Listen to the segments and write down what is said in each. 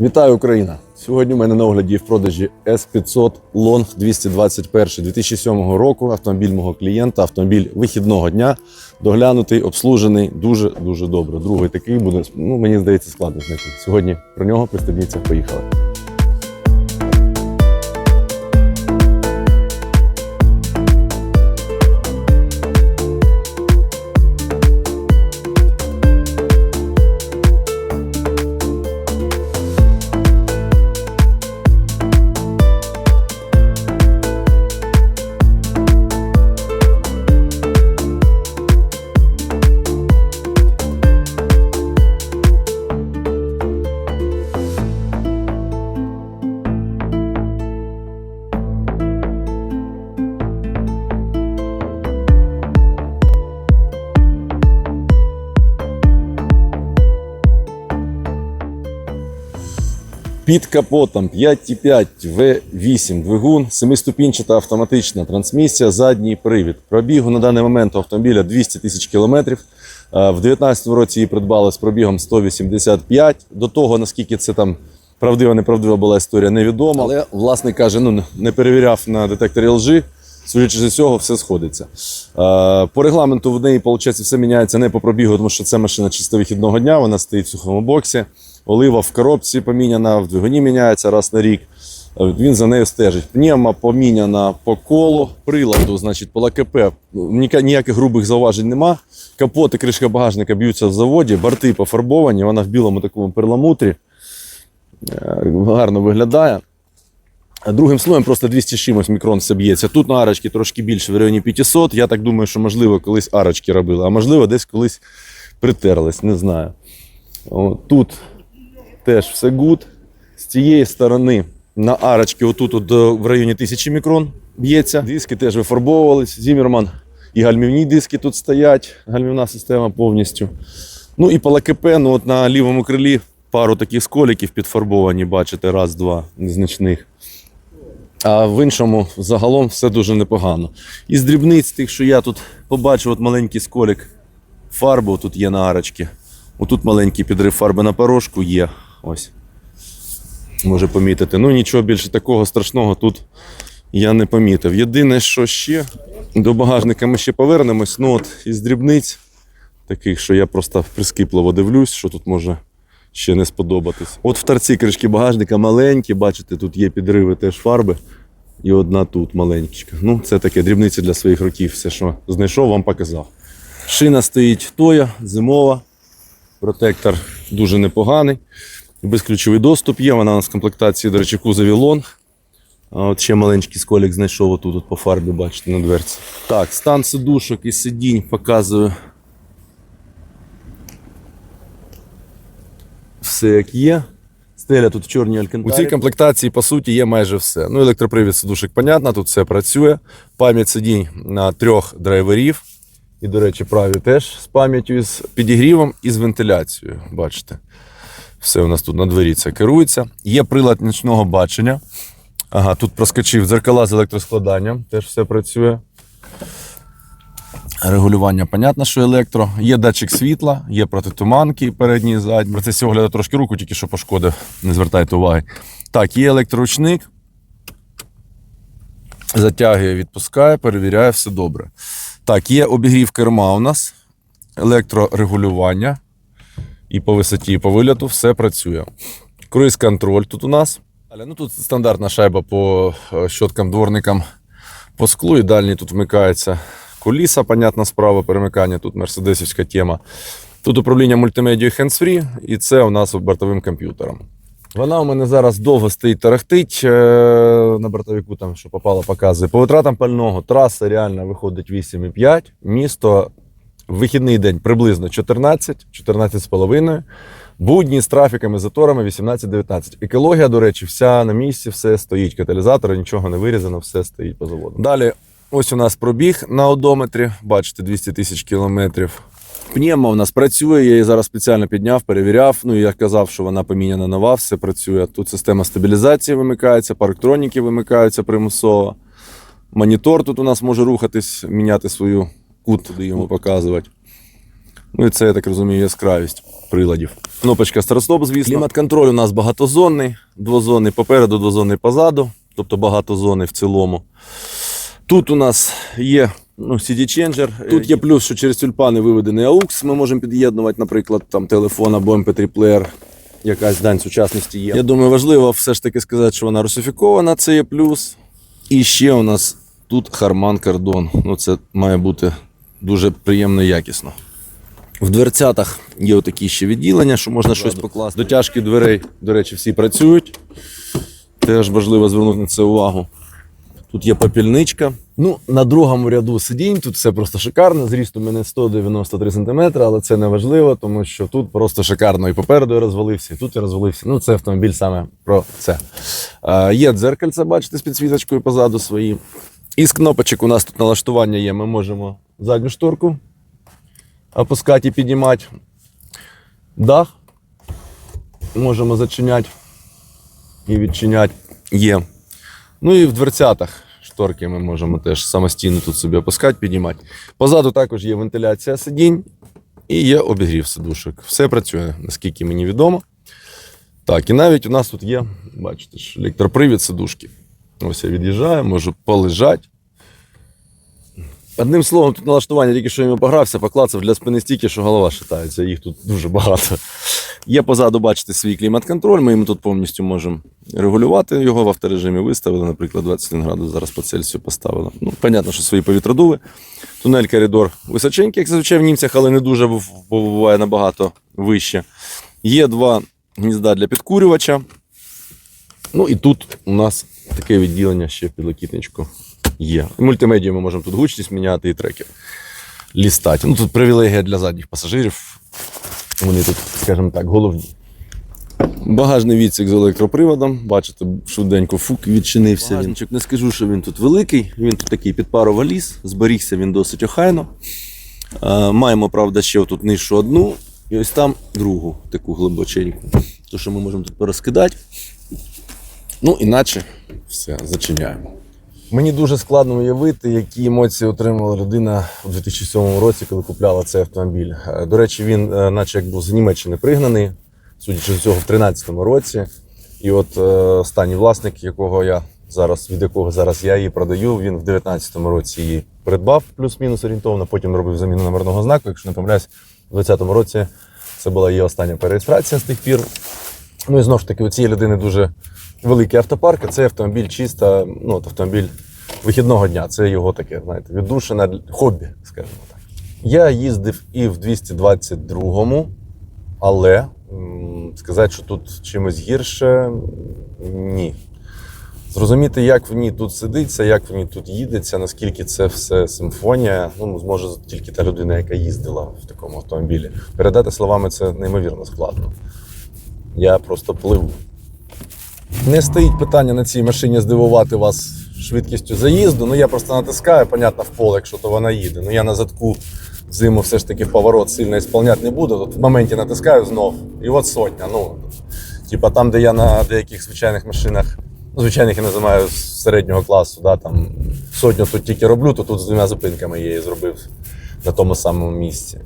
Вітаю, Україна! Сьогодні у мене на огляді в продажі S500 Long 221 2007 року. Автомобіль мого клієнта, автомобіль вихідного дня. Доглянутий, обслужений дуже дуже добре. Другий такий буде, ну мені здається, складно знайти. Сьогодні про нього пристебніться. Поїхали. Під капотом 5,5 V8 двигун, 7-ступінчата автоматична трансмісія, задній привід. Пробігу на даний момент автомобіля 200 тисяч кілометрів. Е, В 2019 році її придбали з пробігом 185. До того, наскільки це там правдива, неправдива була історія, невідомо. Але власник каже, ну не перевіряв на детекторі лжи. Судячи з цього, все сходиться. Е, По регламенту в неї, виходить, все міняється не по пробігу, тому що це машина чисто вихідного дня, вона стоїть в сухому боксі. Олива в коробці поміняна, в двигуні міняється раз на рік. Він за нею стежить. Пневма поміняна по колу приладу, значить, по ЛКП. Ніяких грубих зауважень нема. Капот і кришка багажника б'ються в заводі, борти пофарбовані, вона в білому такому перламутрі. Е, Гарно виглядає. Другим слоєм просто 200 чимось мікрон все б'ється. Тут на арочки трошки більше, в районі 500. Я так думаю, що можливо колись арочки робили, а можливо десь колись притерлись, не знаю. Тут теж все гуд. З цієї сторони на арочки, отут от, е, в районі 1000 мікрон б'ється. Диски теж вифарбовувались. Зімерман і гальмівні диски тут стоять. Гальмівна система повністю. Ну і по ну от на лівому крилі пару таких сколіків підфарбовані, бачите, раз, два незначних. А в іншому загалом все дуже непогано. Із дрібниць тих, що я тут побачив, от маленький сколік фарби тут є на арочці. Отут маленький підрив фарби на порошку є. Ось. Може помітити. Ну нічого більше такого страшного тут я не помітив. Єдине, що ще до багажника ми ще повернемось. Ну от із дрібниць, таких, що я просто прискіпливо дивлюсь, що тут може ще не сподобатись. От в торці кришки багажника маленькі, бачите, тут є підриви теж фарби. І одна тут маленька. Ну, це таке дрібниці для своїх років. Все, що знайшов, вам показав. Шина стоїть тоя, зимова. Протектор дуже непоганий. Безключовий доступ є. Вона у нас в комплектації, до речі, кузові лонг. От ще маленький сколік знайшов отут от по фарбі, бачите, на дверці. Так, стан сидушок і сидінь показую. Все як є. Стеля тут в чорній алькантарі. У цій комплектації, по суті, є майже все. Ну, електропривід сидушок, понятно, тут все працює. Пам'ять сидінь на трьох драйверів. І, до речі, праві теж з пам'яттю із підігрівом і з вентиляцією. Бачите. Все у нас тут на дворі це керується. Є прилад нічного бачення. Ага, тут проскочив дзеркала з електроскладанням, теж все працює. Регулювання, понятно, що електро. Є датчик світла, є протитуманки передні і задні. В процесі огляду трошки руку, тільки що пошкодив, не звертайте уваги. Так, є електроручник. Затягує, відпускає, перевіряє, все добре. Так, є обігрів керма у нас, електрорегулювання. І по висоті, і по вильоту все працює. Круїз контроль тут у нас. Ну, тут стандартна шайба по е, щоткам, дворникам по склу, і дальній тут вмикається куліса, понятна справа, перемикання, тут мерседесівська тема. Тут управління мультимедією hands-free, і це у нас бортовим комп'ютером. Вона у мене зараз довго стоїть тарахтить е, на бортовику, там, що попало, показує. По витратам пального траса реально виходить 8,5. Місто в вихідний день приблизно 14, 14,5. Будні з трафіками, заторами 18-19. Екологія, до речі, вся на місці, все стоїть. Каталізатори, нічого не вирізано, все стоїть по заводу. Далі, ось у нас пробіг на одометрі, бачите, 200 тисяч кілометрів. Пневма у нас працює, я її зараз спеціально підняв, перевіряв. Ну, я казав, що вона поміняна нова, все працює. Тут система стабілізації вимикається, парктроніки вимикаються примусово. Монітор тут у нас може рухатись, міняти свою кут, туди йому показувати. Ну і це, я так розумію, яскравість приладів. Кнопочка старостоп, звісно. Клімат-контроль у нас багатозонний, двозонний попереду, двозонний позаду, тобто багатозонний в цілому. Тут у нас є ну, CD-ченджер. Тут є плюс, що через тюльпани виведений AUX. Ми можемо під'єднувати, наприклад, там телефон або MP3 плеєр. Якась дань сучасності є. Я думаю, важливо все ж таки сказати, що вона русифікована, це є плюс. І ще у нас тут Harman Kardon. Ну, це має бути дуже приємно і якісно. В дверцятах є отакі ще відділення, що можна щось покласти. Дотяжки дверей, до речі, всі працюють. Теж важливо звернути на це увагу. Тут є попільничка. Ну, на другому ряду сидінь, тут все просто шикарно. Зріст у мене 193 см, але це не важливо, тому що тут просто шикарно. І попереду я розвалився, і тут я розвалився. Ну, це автомобіль саме про це. Е, є дзеркальце, бачите, з підсвіточкою позаду свої. Із кнопочок у нас тут налаштування є. Ми можемо задню шторку опускати і піднімати. Дах можемо зачиняти і відчиняти. Є. Ну і в дверцятах шторки ми можемо теж самостійно тут собі опускати, піднімати. Позаду також є вентиляція сидінь і є обігрів сидушок. Все працює, наскільки мені відомо. Так, і навіть у нас тут є, бачите, ж, електропривід сидушки. Ось я від'їжджаю, можу полежати. Одним словом, тут налаштування тільки що я погрався, поклацав для спини стільки, що голова шатається, їх тут дуже багато. Є позаду, бачите, свій клімат-контроль. Ми їм тут повністю можемо регулювати його в авторежимі. Виставили, наприклад, 21 градус зараз по Цельсію поставили. Ну, понятно, що свої повітродуви. Тунель коридор височенький, як зазвичай в німцях, але не дуже, бо буває набагато вище. Є два гнізда для підкурювача. Ну і тут у нас таке відділення ще в підлокітничку є. І мультимедію ми можемо тут гучність міняти і треки лістати. Ну тут привілегія для задніх пасажирів. Вони тут, скажімо так, головні. Багажний відсік з електроприводом. Бачите, швиденько фук відчинився. Багажничок не скажу, що він тут великий. Він тут такий під пару валіз. Зберігся він досить охайно. Маємо, правда, ще тут нижчу одну, і ось там другу, таку глибоченьку. То, що ми можемо тут порозкидати. Ну, іначе все, зачиняємо. Мені дуже складно уявити, які емоції отримала людина у 2007 році, коли купляла цей автомобіль. Е, До речі, він, е, наче як був з Німеччини пригнаний, судячи з цього, в 2013 році. І от е, останній власник, якого я зараз, від якого зараз я її продаю, він в 2019 році її придбав плюс-мінус орієнтовно, потім робив заміну номерного знаку. Якщо не помиляюсь, у 2020 році це була її остання перереєстрація з тих пір. Ну і знову ж таки, у цієї людини дуже великий автопарк, а це автомобіль чисто, ну, от автомобіль вихідного дня. Це його таке, знаєте, віддушина хобі, скажімо так. Я їздив і в 222-му, але сказати, що тут чимось гірше, ні. Зрозуміти, як в ній тут сидиться, як в ній тут їдеться, наскільки це все симфонія, ну, зможе тільки та людина, яка їздила в такому автомобілі. Передати словами це неймовірно складно. Я просто пливу. Не стоїть питання на цій машині здивувати вас швидкістю заїзду. Ну я просто натискаю, понятно, в поле, якщо то вона їде. Ну я на задку зиму все ж таки поворот сильно ісполняти не буду. От в моменті натискаю знов, і от сотня. Ну, типа там, де я на деяких звичайних машинах, ну, звичайних я називаю з середнього класу, да, там сотню тут тільки роблю, то тут з двома зупинками я її зробив на тому самому місці.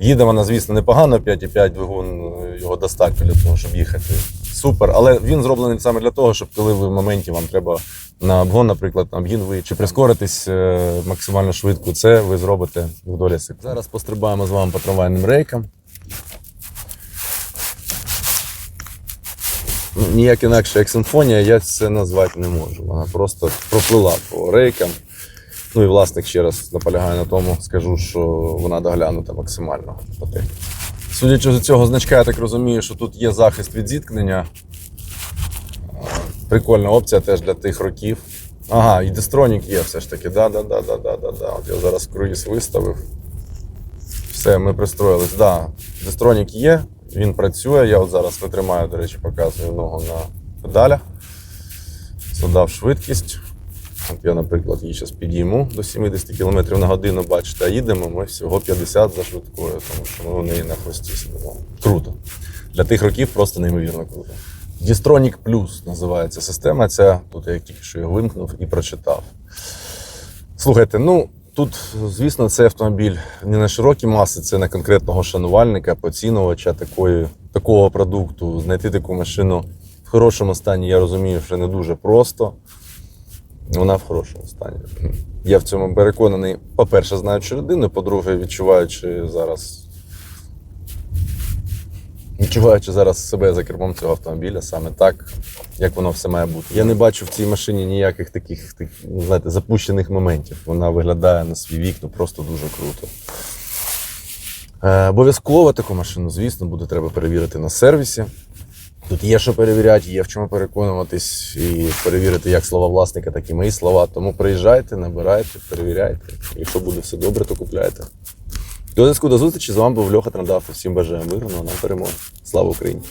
Їде вона, звісно, непогано, 5,5 двигун його достатньо для того, щоб їхати. Супер. Але він зроблений саме для того, щоб коли ви в моменті вам треба на обгон, наприклад, на обгін ви чи прискоритись е, максимально швидко, це ви зробите в долі секунд. Зараз пострибаємо з вами по трамвайним рейкам. Ніяк інакше, як симфонія, я це назвати не можу. Вона просто проплила по рейкам. Ну і власник ще раз наполягає на тому, скажу, що вона доглянута максимально по техніці. Судячи з цього значка, я так розумію, що тут є захист від зіткнення. Прикольна опція теж для тих років. Ага, і дестронік є все ж таки. Да, да, да, да, да, да, да. От я зараз круїз виставив. Все, ми пристроїлись. Да, дестронік є, він працює. Я от зараз витримаю, до речі, показую ногу на педалях. Задав швидкість. Я, наприклад, її зараз підійму до 70 км на годину, бачите, а їдемо ми всього 50 за швидкою, тому що ми у неї на хвості сидимо. Круто. Для тих років просто неймовірно круто. Distronic Plus називається система. Ця тут я тільки що його вимкнув і прочитав. Слухайте, ну тут, звісно, цей автомобіль не на широкі маси, це на конкретного шанувальника, поцінувача такої, такого продукту. Знайти таку машину в хорошому стані, я розумію, що не дуже просто. Вона в хорошому стані. Я в цьому переконаний, по-перше, знаючи людину, по-друге, відчуваючи зараз. Відчуваючи зараз себе за кермом цього автомобіля, саме так, як воно все має бути. Я не бачу в цій машині ніяких таких, так, ну, знаєте, запущених моментів. Вона виглядає на свій вік, ну просто дуже круто. Е, обов'язково таку машину, звісно, буде треба перевірити на сервісі. Тут є що перевіряти, є в чому переконуватись і перевірити як слова власника, так і мої слова. Тому приїжджайте, набирайте, перевіряйте. Якщо буде все добре, то купляйте. До зв'язку до зустрічі. З вами був Льоха Трандавто. Всім бажаю миру, ну нам перемоги. Слава Україні!